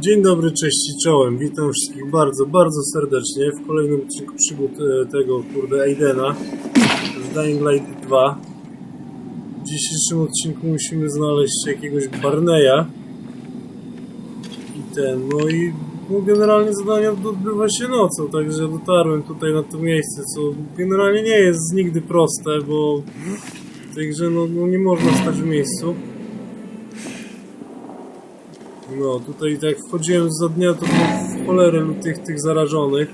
Dzień dobry, cześć i czołem. Witam wszystkich bardzo, bardzo serdecznie w kolejnym odcinku przygód e, tego, kurde, Aidena z Dying Light 2. W dzisiejszym odcinku musimy znaleźć jakiegoś Barneya i ten, no i no, generalnie zadanie odbywa się nocą, także dotarłem tutaj na to miejsce, co generalnie nie jest nigdy proste, bo w tej grze no, no nie można stać w miejscu. No, tutaj tak wchodziłem za dnia, to było w cholerę tych, tych zarażonych.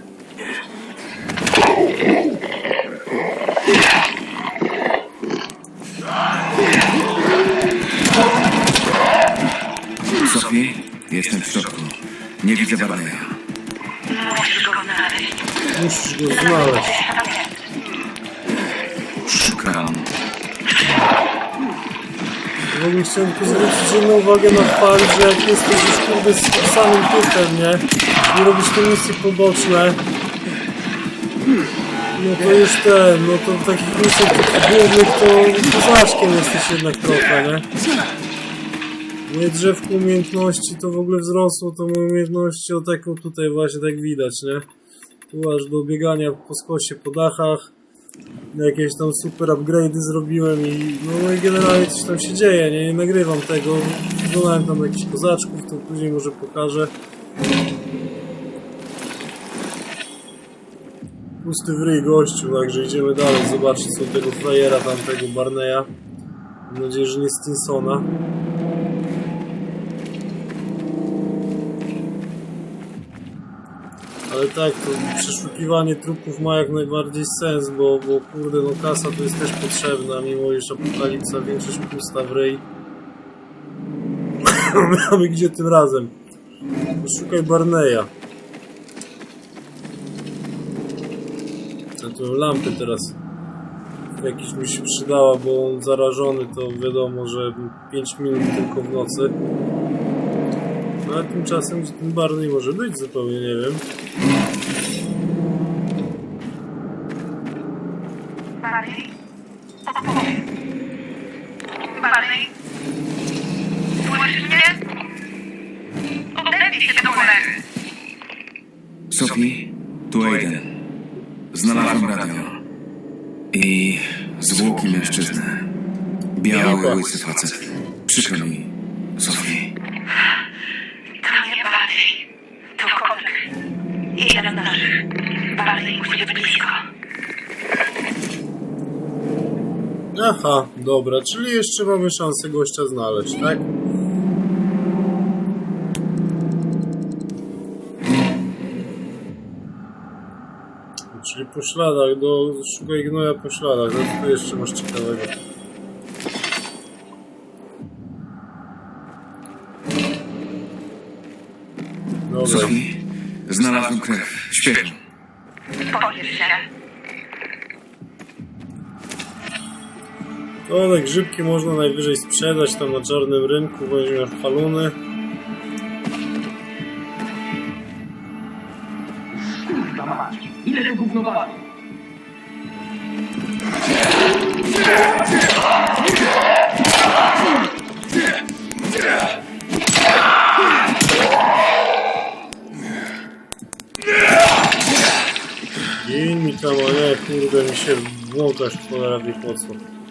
Sofie, jestem w środku. Nie widzę Barneya. Musisz go znaleźć. Musisz go znaleźć. Szukam. W ogóle chciałem tylko zwrócić jedną uwagę na fakt, że jak jesteś już kurde z samym typem, nie? I robisz te misje poboczne, no to już ten, no to takich misjach głównych to kozaczkiem jesteś jednak trochę, nie? Moje drzewko umiejętności to w ogóle wzrosło, to moje umiejętności o taką tutaj właśnie tak widać, nie? Tu aż do biegania po skosie po dachach, jakieś tam super upgrade'y zrobiłem i no i generalnie coś tam się dzieje, nie, nie nagrywam tego, wyglądałem tam jakichś kozaczków, to później może pokażę. Pusty w gościu, także idziemy dalej zobaczyć co tego frajera tamtego Barneya. Mam nadzieję, że nie Stinsona. Ale tak, to przeszukiwanie trupów ma jak najbardziej sens, bo, bo kurde, no kasa to jest też potrzebna, mimo iż apokalipsa większość pusta w ryj. Mamy gdzie tym razem? Poszukaj Barneya. A tu lampy teraz jakiś mi się przydała, bo on zarażony to wiadomo, że 5 minut tylko w nocy. No a tymczasem ten Barney może być zupełnie nie wiem. Barney? Barney? Słyszysz mnie? Odezwij się do cholery. Sofie, tu Aiden. Znalazłem radio. I zwłoki mężczyzny. Biały, łysy facet. Przykro mi, Sofie. To nie Barney. To konek. Jeden z naszych. Barney musi być blisko. Aha, dobra, czyli jeszcze mamy szansę gościa znaleźć, tak? Czyli po śladach, do szukaj gnoja po śladach, no tu jeszcze masz ciekawego? Dobra, znalazłem krew. Świeżą. Te grzybki można najwyżej sprzedać tam na czarnym rynku, weźmiesz haluny. Kurwa mać, ile to gówno wali? Gin mi tam, a nie, kurde, mi się włąkasz cholera wie po co.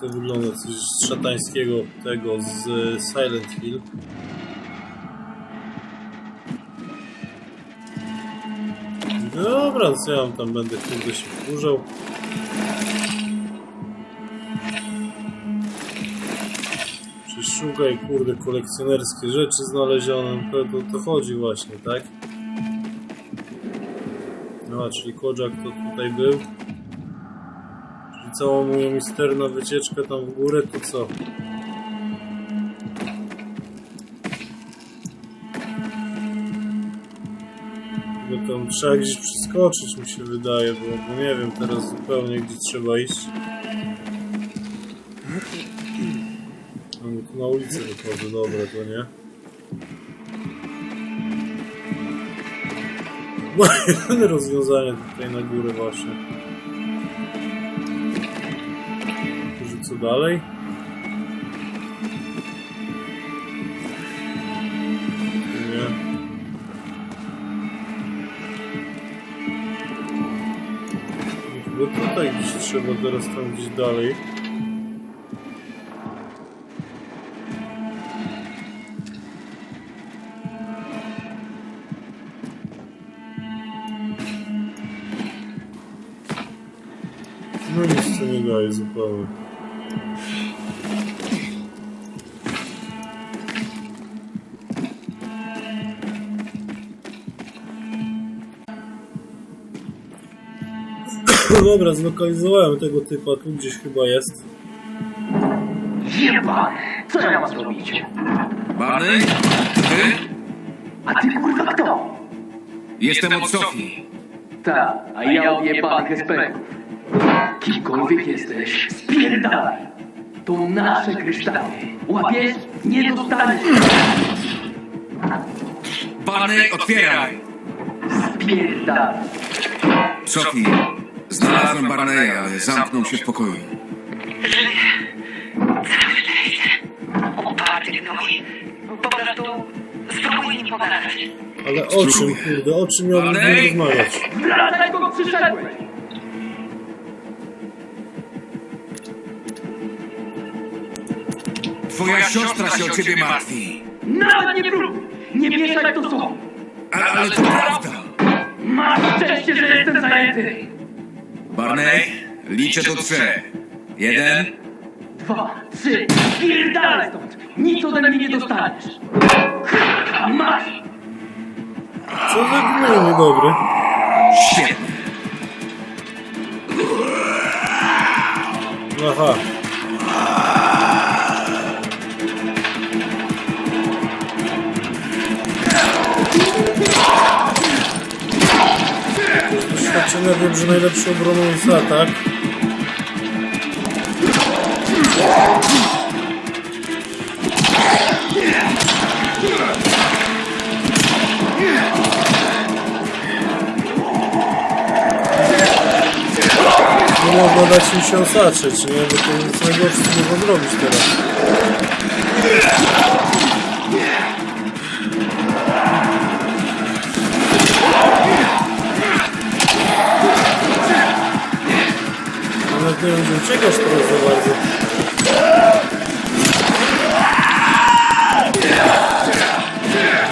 To wygląda coś szatańskiego tego z e, Silent Hill. Dobra, co ja mam tam będę kurde się wkurzał. Przeszukaj kurde kolekcjonerskie rzeczy znalezione, to, to, to chodzi właśnie, tak? No, czyli Kojak to tutaj był i całą moją misterną wycieczkę tam w górę, to co? Bo tam trzeba gdzieś przeskoczyć mi się wydaje, bo, bo nie wiem teraz zupełnie gdzie trzeba iść. Na ulicę wychodzę, dobre to nie. No, rozwiązanie tutaj na górę właśnie. Dalej? Bo tutaj gdzieś trzeba teraz tam gdzieś dalej. No nic to nie daje zupełnie. Dobra, zlokalizowałem tego typa, tu gdzieś chyba jest. Jebany! Co ja mam zrobić? Barney? Ty? A ty kurwa kto? Jestem od Sofii. Ta, a ja od jebanych espeków. Kimkolwiek jesteś, spierdalaj! To nasze kryształy. Łapiesz? Nie dostaniesz! Barney, otwieraj! Spierdalaj! Sofii, znalazłem Barneya, ale zamknął się w pokoju. Żyję. Cały lejce. Uparty gnój. Po prostu spróbuj mi pogadać. Ale o czym, kurde, o czym miałbym z nim rozmawiać? Wracaj, kogo przyszedłeś! Twoja siostra się o ciebie martwi. Nawet nie próbuj! Nie mieszaj to są! Ale, ale to prawda. Masz szczęście, że jestem zajęty! Barney, liczę do trzech. Jeden, Dwa, trzy, spierdalaj stąd! Nic ode mnie nie dostaniesz! Kurwa, masz! Co za gnój niedobry. świetnie. Aha. Doświadczenia wiem, że najlepszą obroną jest atak. Nie można dać im się osaczyć, nie? Bo to jest najgorsze, można zrobić teraz. Gdzie uciekasz teraz za bardzo.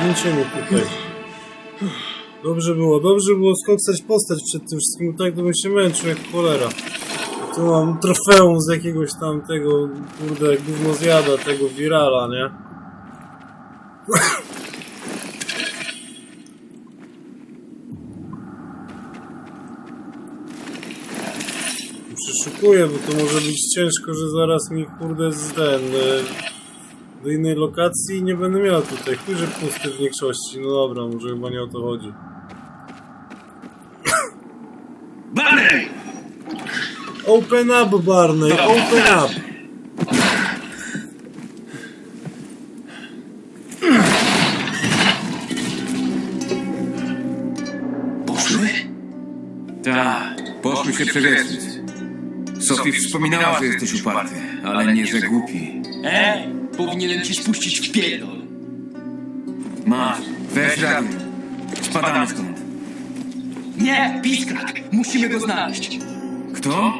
Nic się nie tutaj. Dobrze było, dobrze było skoksać postać przed tym wszystkim, tak to bym się męczył jak cholera. Tu mam trofeum z jakiegoś tam tego, kurde, gówno zjada, tego wirala, nie? Przeszukuję, bo to może być ciężko, że zaraz mi kurde z ten e, do innej lokacji i nie będę miał tutaj. Chuj, że pusty w większości. No dobra, może chyba nie o to chodzi. Barney! Open up, Barney, open up! Poszły? Tak, poszły się przewietrzyć. Sofii wspominała, że jesteś uparty, ale nie, że głupi. Ej, powinienem ci spuścić w pierdol. Masz, weź radio. Spadamy stąd. Nie, Piskrak, musimy go znaleźć. Kto?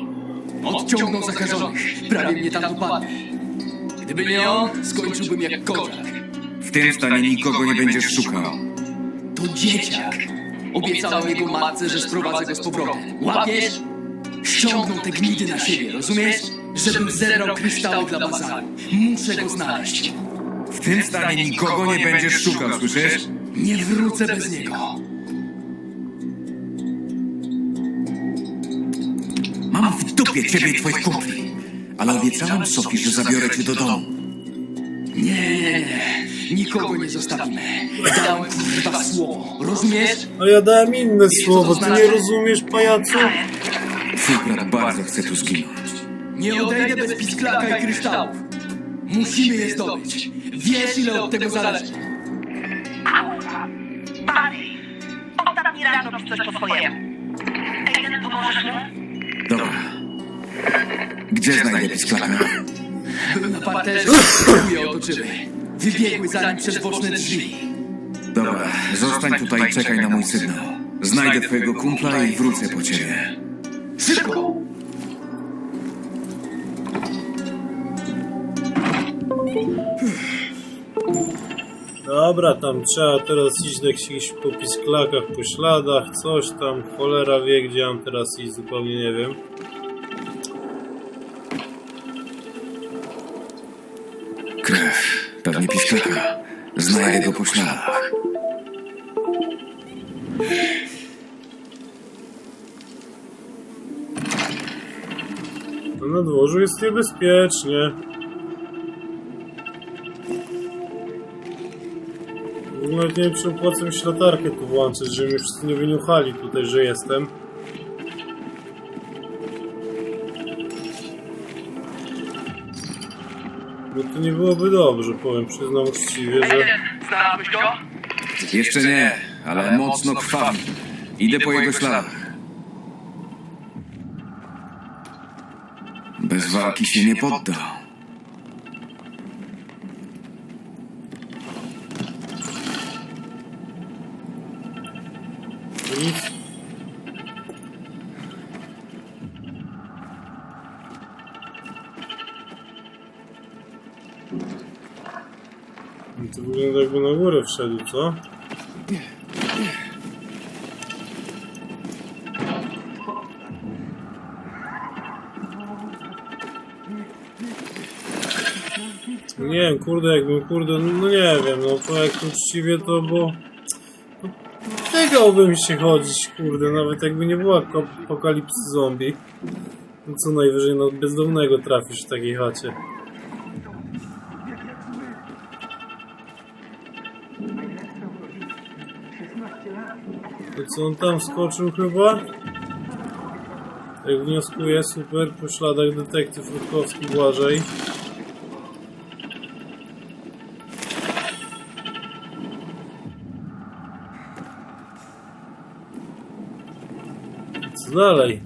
Odciągnął zakażonych, prawie mnie tam dopadli. Gdyby nie on, skończyłbym jak kozak. W tym stanie nikogo nie będziesz szukał. To dzieciak. Obiecałem jego matce, że sprowadzę go z powrotem. Łapiesz? Ściągnął te gnidy na siebie, rozumiesz? Żebym zebrał kryształy dla bazaru. Muszę go znaleźć. W tym stanie nikogo nie będziesz szukał, słyszysz? Nie wrócę bez niego. Mam w dupie ciebie i twoich kumpli. Ale obiecałem Sofii, że zabiorę cię do domu. Nie, nie, nie. Nikogo nie zostawimy. Dałem kurwa słowo, rozumiesz? A ja dałem inne słowo, ty nie rozumiesz, pajacu? Brat bardzo chce tu zginąć. Nie odejdę bez pisklaka i kryształów. Musimy je zdobyć. Wiesz, ile od tego zależy. Kurwa. Barney, oddam Iran robi coś po swojemu. Aiden, pomożesz mu? Dobra. Gdzie znajdę pisklaka? Był na parterze, je otoczyły. Wybiegły za nim przez boczne drzwi. Dobra, zostań tutaj i czekaj na mój sygnał. Znajdę twojego kumpla i wrócę po ciebie. Dobra, tam trzeba teraz iść do jakichś po pisklakach, po śladach, coś tam, cholera wie gdzie mam teraz iść, zupełnie nie wiem. Krew. Pewnie pisklaka. Znajdę go po śladach. Na dworzu jest niebezpiecznie. Nawet nie wiem, czy opłaca mi się latarkę tu włączyć, żeby mnie wszyscy nie wyniuchali tutaj, że jestem. Bo to nie byłoby dobrze, powiem, przyznam uczciwie, że... Znalazłeś go? Jeszcze nie, ale mocno krwawi. Idę po jego śladach. Bez walki się nie poddał. To wygląda jakby na górę wszedł, co? Nie wiem, kurde, jakbym, kurde, no, no nie wiem, no to jak uczciwie to, bo... Czegałbym się chodzić, kurde, nawet jakby nie była apokalipsy zombie. No co najwyżej, no bezdomnego trafisz w takiej chacie. Co on tam skoczył chyba? Jak wnioskuję, super, po śladach detektyw Rutkowski Błażej. Co dalej?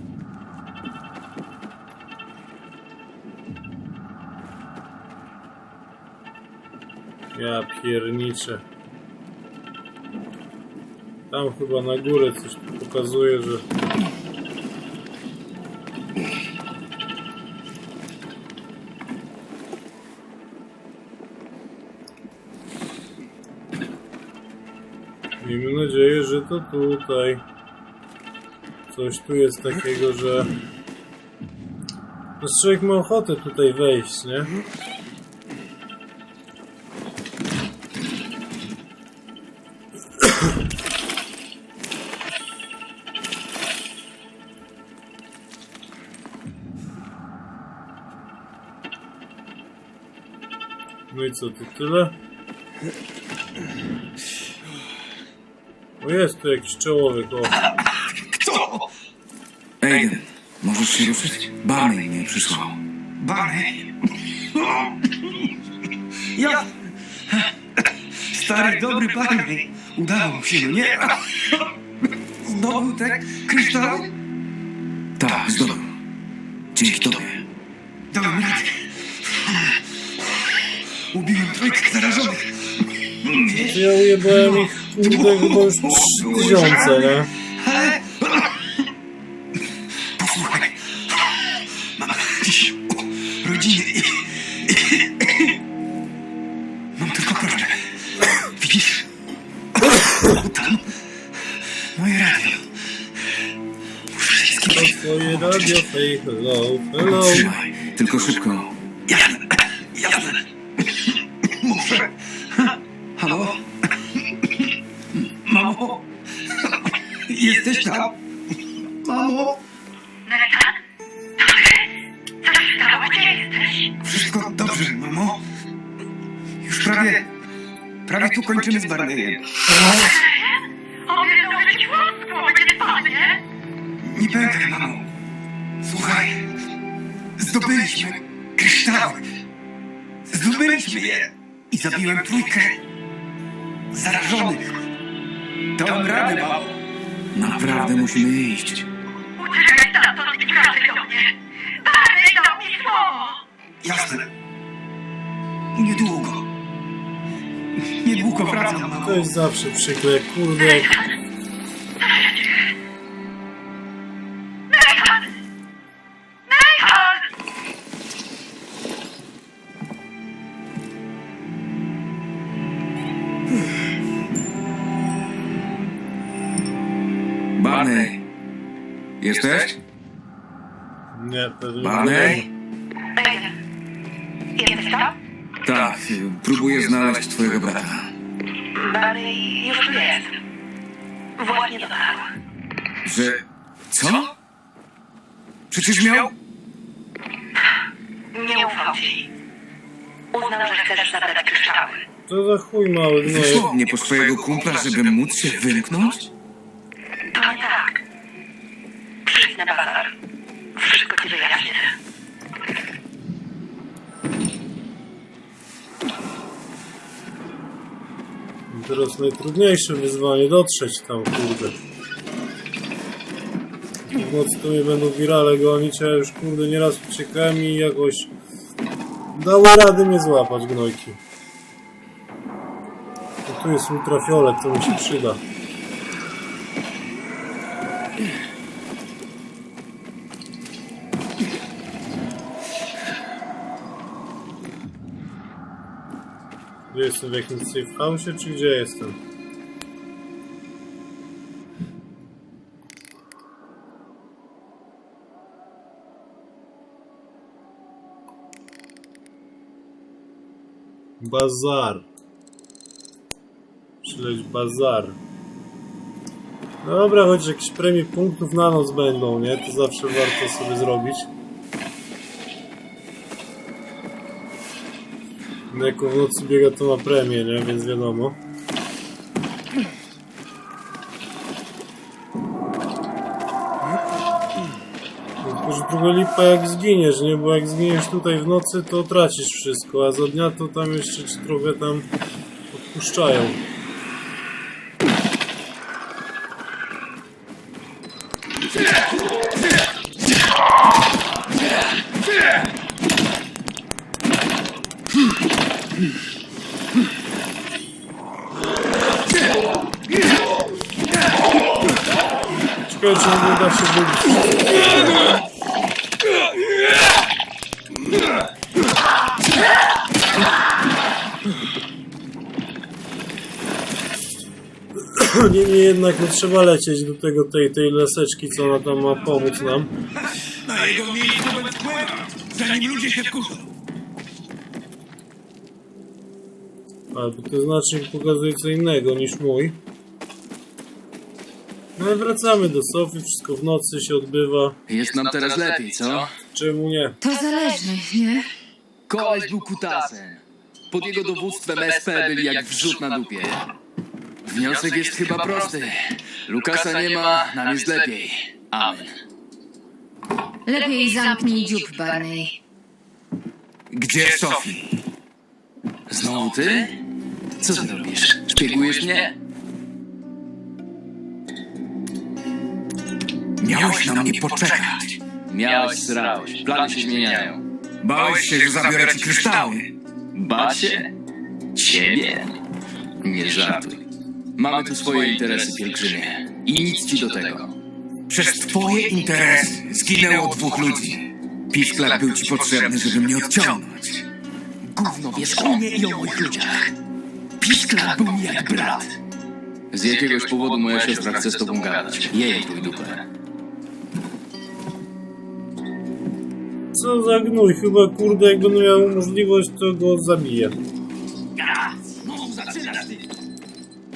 Ja pierniczę. Tam chyba na górę coś pokazuje, że... Miejmy nadzieję, że to tutaj. Coś tu jest takiego, że... No człowiek ma ochotę tutaj wejść, nie? I co, to tyle? O jest tu jakiś czołowy, o. Aiden, możesz się ruszyć? Barney mnie przysłał. Barney. Ja. Stary, dobry Barney. Udało mu się, no nie? Zdobył te kryształy? Ubiłem trójkę zarażonych. Ja ujebałem ich, kurde, chyba już 3000, nie? Ale... Posłuchaj. Mam dziś rodziny i... Mam tylko prośbę. Widzisz? Tam... Moje radio. Muszę się z kimś... Twoje radio, say hello, hello. Trzymaj, tylko szybko. Prawie tu kończymy z Barneyem. Obiecał ci łódzku, będzie spadnie. Nie pękaj, mamo. Słuchaj. Zdobyliśmy kryształy. Zdobyliśmy je. I zabiłem trójkę zarażonych. Dałem radę, mamo. Naprawdę musimy iść. Uciekaj stamtąd i wracaj do mnie. Barney dał mi słowo. Jasne. Niedługo. Niedługo wracam, mamo. To jest zawsze przykre, kurde! Barney! Jesteś? Nie, pewnie Barney? Jesteś tam? Tak, próbuję znaleźć twojego brata. Barney, już tu jest. Właśnie dotarł. Że... Co? Przecież miał... Nie ufał ci. Uznał, że chcesz zabrać kryształy. To za chuj mały, no. Wysłał mnie po swojego kumpla, żeby móc się wymknąć? To nie tak. Przyjdź na bazar. Wszystko ci wyjaśnię. Teraz najtrudniejsze wyzwanie, dotrzeć tam, kurde. W nocy to mnie będą wirale gonić, a ja już kurde nieraz uciekałem i jakoś dały rady mnie złapać gnojki. No tu jest ultrafiolet, to mi się przyda. Gdzie jestem? W jakimś safe house, czy gdzie jestem? Bazar. Śledź bazar. No dobra, choć jakieś premie punktów na noc będą, nie? To zawsze warto sobie zrobić. No jako w nocy biega to ma premię, nie? Więc wiadomo. Że trochę lipa jak zginiesz, nie? Bo jak zginiesz tutaj w nocy, to tracisz wszystko, a za dnia to tam jeszcze trochę tam odpuszczają. Niemniej jednak nie trzeba lecieć do tego tej, tej laseczki, co ona tam ma pomóc nam. Na jego miejscu pływa, zanim ludzie się wkurzą. Albo to znacznik pokazuje co innego niż mój. No i wracamy do Sofii, wszystko w nocy się odbywa. Jest nam teraz lepiej, co? Czemu nie? To zależy, nie? Koleś był kutasem. Pod jego dowództwem SP byli jak wrzut na dupie. Wniosek jest chyba prosty. Lukasa nie ma, nam jest lepiej. Amen. Lepiej zamknij dziób, Barney. Gdzie Sophie? Znowu ty? Co ty robisz? Szpiegujesz mnie? Miałeś na mnie poczekać. Miałeś, srałeś. Plany się zmieniają. Bałeś się, że zabiorę ci kryształy. Bać się? Ciebie? Nie żartuj. Mamy tu swoje interesy, pielgrzymie. I nic ci do tego. Przez twoje interesy zginęło dwóch ludzi. Pisklak był ci potrzebny, żeby mnie odciągnąć. Gówno wiesz o mnie i o moich ludziach. Piskla był mi jak brat. Z jakiegoś powodu moja siostra chce z tobą gadać. Jej twój dupę. Co za gnój, chyba kurde jak będę miał możliwość to go zabiję.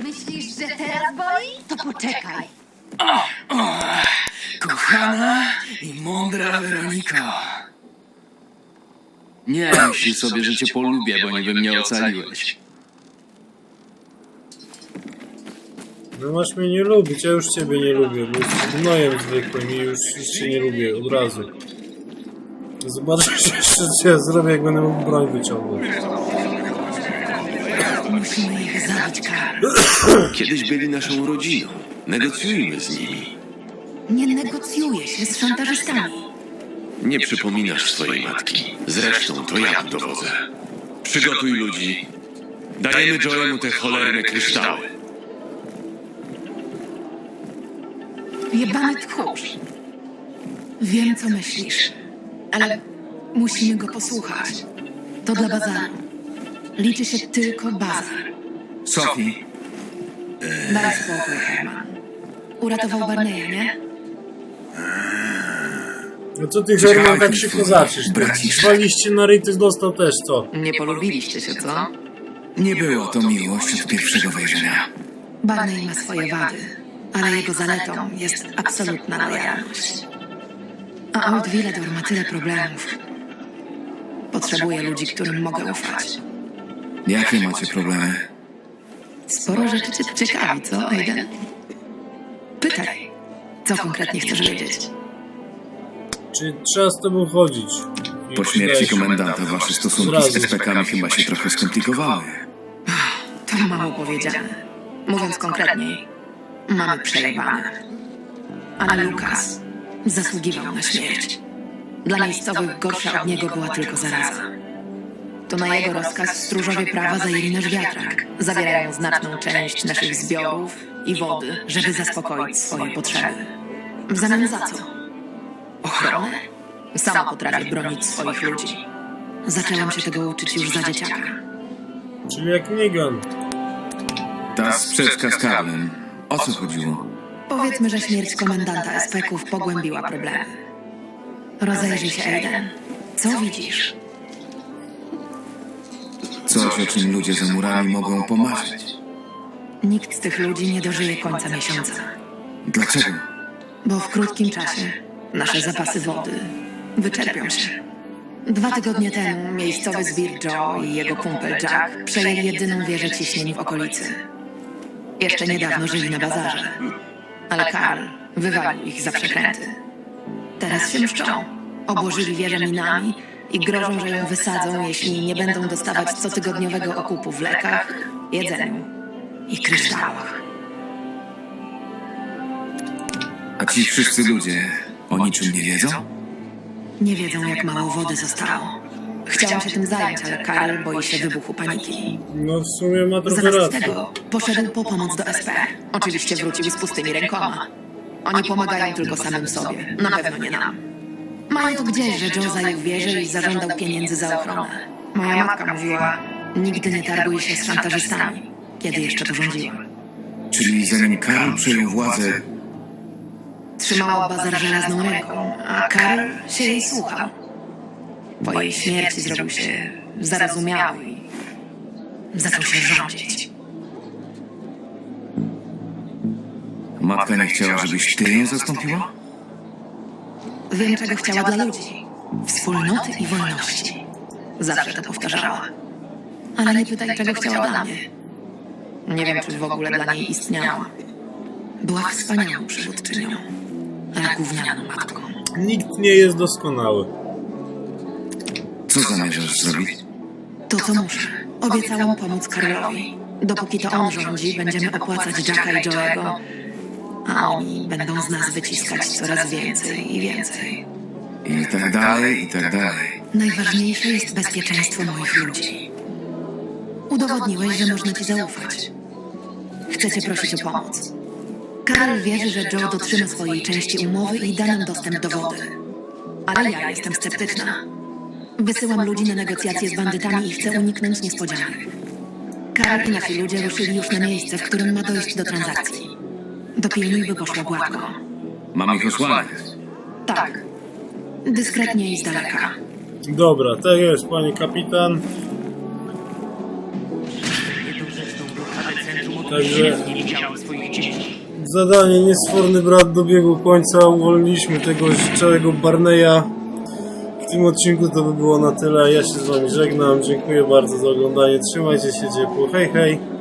Myślisz, że teraz boli? To poczekaj. Kochana i mądra Weronika. Nie myśl sobie, że cię polubię, bo niby mnie ocaliłeś. No masz mnie nie lubić, ja już ciebie nie lubię, bo jesteś gnojem zwykłym i już cię nie lubię od razu. Zobaczysz jeszcze co ja zrobię, jak będę mógł broń wyciągnąć. Musimy ich zabić, Karl. Kiedyś byli naszą rodziną. Negocjujmy z nimi. Nie negocjuje się z szantażystami. Nie przypominasz swojej matki. Zresztą to ja tu dowodzę. Przygotuj ludzi. Dajemy Joemu te cholerne kryształy. Jebany tchórz. Wiem, co myślisz, ale musimy go posłuchać. To dla bazaru. Liczy się tylko bazar. Sophie, Daj spokój, Herman. Uratował Barneya, nie? No co ty, Herman, tak szybko zaczniesz? braciszek. Zwaliście na ryty, dostał też, co? Nie polubiliście się, co? nie było to miłość od pierwszego wejrzenia. Barney ma swoje wady, ale jego zaletą jest absolutna lojalność. A Old Villador ma tyle problemów. Potrzebuje ludzi, którym mogę ufać. Jakie macie problemy? Sporo rzeczy cię ciekawi, co, Aiden? Pytaj, co konkretnie chcesz wiedzieć? Czy trzeba z tobą chodzić? Po śmierci komendanta wasze stosunki z. SPK-ami chyba się trochę skomplikowały. To mało powiedziane. Mówiąc konkretniej, mamy przejebane. Ale Lukas zasługiwał na śmierć. Dla miejscowych gorsza od niego była tylko zaraza. To na jego rozkaz stróżowie prawa zajęli nasz wiatrak. Zabierają znaczną część naszych zbiorów i wody, żeby zaspokoić swoje potrzeby. W zamian za co? Ochronę? Sama potrafię bronić swoich ludzi. Zaczęłam się tego uczyć już za dzieciaka. Czyli jak Negan. Ta sprzeczka z Karlem. O co chodziło? Powiedzmy, że śmierć komendanta SPK-ów pogłębiła problemy. Rozejrzyj się, Aiden. Co widzisz? Coś, o czym ludzie za murami mogą pomarzyć. Nikt z tych ludzi nie dożyje końca miesiąca, Dlaczego? bo w krótkim czasie nasze zapasy wody wyczerpią się. Dwa tygodnie temu miejscowy zbir Joe i jego kumpel Jack przejęli jedyną wieżę ciśnień w okolicy. Jeszcze niedawno żyli na bazarze, ale Karl wywalił ich za przekręty. Teraz się mszczą. Obłożyli wieżę minami i grożą, że ją wysadzą, jeśli nie będą dostawać cotygodniowego okupu w lekach, jedzeniu i kryształach. A ci wszyscy ludzie o niczym nie wiedzą? Nie wiedzą, jak mało wody zostało. Chciałam się tym zająć, ale Karl boi się wybuchu paniki. No w sumie ma trochę Zamiast racji. tego poszedł po pomoc do SP. Oczywiście wrócił z pustymi rękoma. Oni pomagają tylko samym sobie, na pewno nie nam. Mają to gdzieś, że Joe zajął wieżę i zażądał pieniędzy za ochronę. Moja matka mówiła, nigdy nie targuj się z szantażystami, kiedy jeszcze tu rządziła. Czyli zanim Karl przejął władzę, Trzymała bazar żelazną ręką, a Karl się jej słuchał. Po jej śmierci zrobił się zarozumiały i zaczął się rządzić. matka nie chciała, żebyś ty ją zastąpiła? Wiem, czego chciała dla ludzi. Wspólnoty i wolności. Zawsze to powtarzała. Ale nie pytaj, czego chciała dla mnie. Nie wiem, czy w ogóle dla niej istniała. Była wspaniałą przywódczynią, ale gównianą matką. Nikt nie jest doskonały. Co zamierzasz zrobić? To, co muszę. Obiecałam pomóc Karlowi. Dopóki to on rządzi, będziemy opłacać Jacka i Joego, a oni będą z nas wyciskać coraz więcej i więcej. I tak dalej, i tak dalej. Najważniejsze jest bezpieczeństwo moich ludzi. Udowodniłeś, że można ci zaufać. Chcę cię prosić o pomoc. Karl wierzy, że Joe dotrzyma swojej części umowy i da nam dostęp do wody. Ale ja jestem sceptyczna. Wysyłam ludzi na negocjacje z bandytami i chcę uniknąć niespodzianek. Karl i nasi ludzie ruszyli już na miejsce, w którym ma dojść do transakcji. Dopilnuj, by poszło gładko. Mam ich osłaniać. Tak. Dyskretnie i z daleka. Dobra, tak jest, panie kapitan. Także zadanie niesforny brat dobiegł końca. Uwolniliśmy tego całego Barneya. Tym odcinku to by było na tyle. Ja się z wami żegnam. Dziękuję bardzo za oglądanie. Trzymajcie się ciepło. Hej, hej.